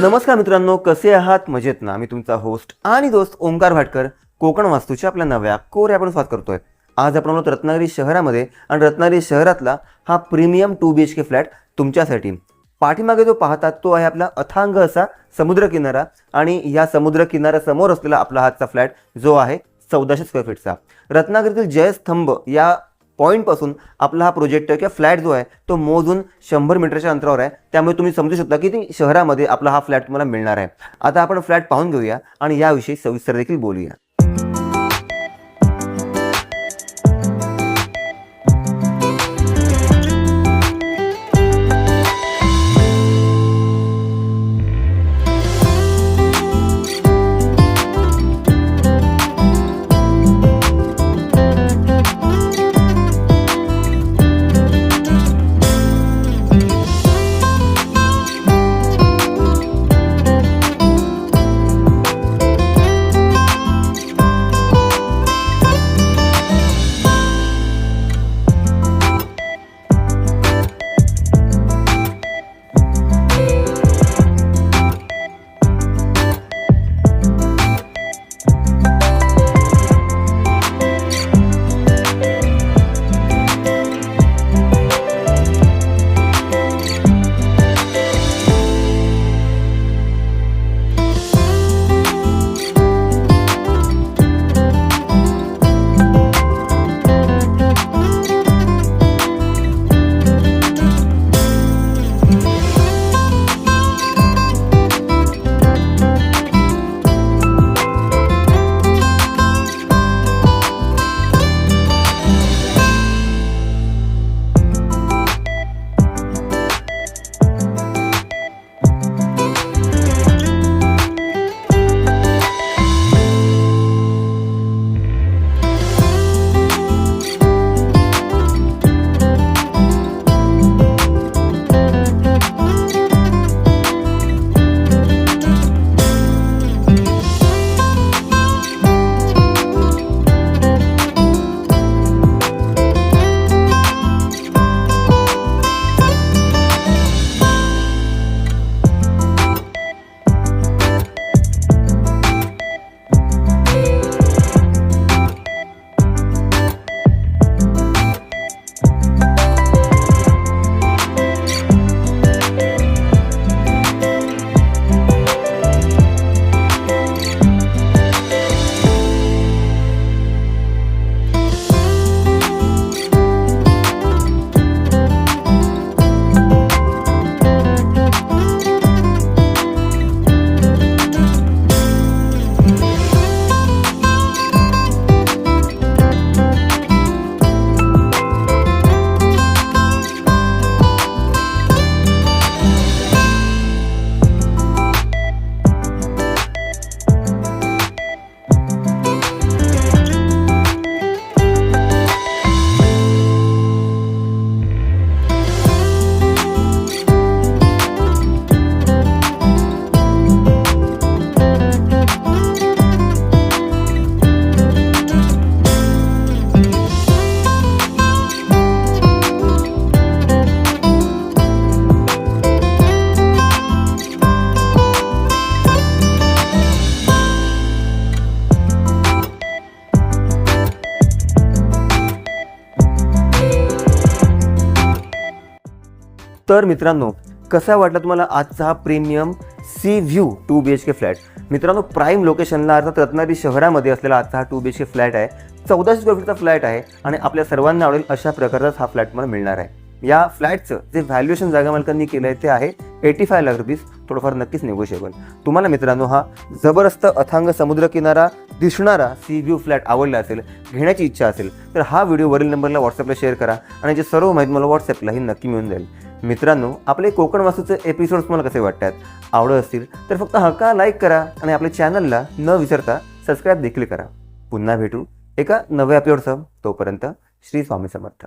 नमस्कार मित्रांनो कसे आहात? मजेत ना? मी तुमचा होस्ट आणि दोस्त ओंकार भाटकर कोकण वास्तूच्या आपल्या नव्या कोर आपण स्वागत करतोय. आज आपण आलो रत्नागिरी शहरामध्ये आणि रत्नागिरी शहरातला हा premium two B H K flat तुमच्यासाठी. पाठीमागे जो पाहतात तो आहे आपला अथांग असा समुद्रकिनारा आणि या समुद्रकिनाऱ्यासमोर असलेला आपला हातचा फ्लॅट जो आहे चौदाशे स्क्वेअर फीटचा रत्नागिरीतील जयस्तंभ या पॉईंटपासून आपला हा प्रोजेक्ट किंवा फ्लॅट जो आहे तो मोजून शंभर मीटरच्या अंतरावर आहे. त्यामुळे तुम्ही समजू शकता की ती शहरामध्ये आपला हा फ्लॅट तुम्हाला मिळणार आहे. आता आपण फ्लॅट पाहून घेऊया आणि याविषयी सविस्तर देखील बोलूया. तर मित्रांनो कसा वाटला तुम्हाला आजचा हा premium sea view two B H K flat? मित्रांनो प्राईम लोकेशनला अर्थात रत्नागिरी शहरामध्ये असलेला आजचा हा two B H K flat आहे. चौदाशे स्क्वेअर फीटचा फ्लॅट आहे आणि आपल्या सर्वांना आवडेल अशा प्रकारचाच हा फ्लॅट मला मिळणार आहे. या फ्लॅटचं जे व्हॅल्युएशन जागा मालकांनी केलं आहे ते आहे एटी फाय लाख रुपीज थोडंफार नक्कीच निगोशिएबल तुम्हाला मित्रांनो हा जबरदस्त अथांग समुद्रकिनारा दिसणारा सी व्ह्यू फ्लॅट आवडला असेल घेण्याची इच्छा असेल तर हा व्हिडिओ वरील नंबरला व्हॉट्सअपला शेअर करा आणि जे सर्व माहिती मला व्हॉट्सअपलाही नक्की मिळून जाईल. मित्रांनो आपले कोकण वास्तूचे एपिसोड्स मला कसे वाटतात? आवडत असतील तर फक्त हक्का लाईक करा आणि आपल्या चॅनलला न विसरता सबस्क्राईब देखील करा. पुन्हा भेटू एका नव्या एपिसोडसह तोपर्यंत श्री स्वामी समर्थ.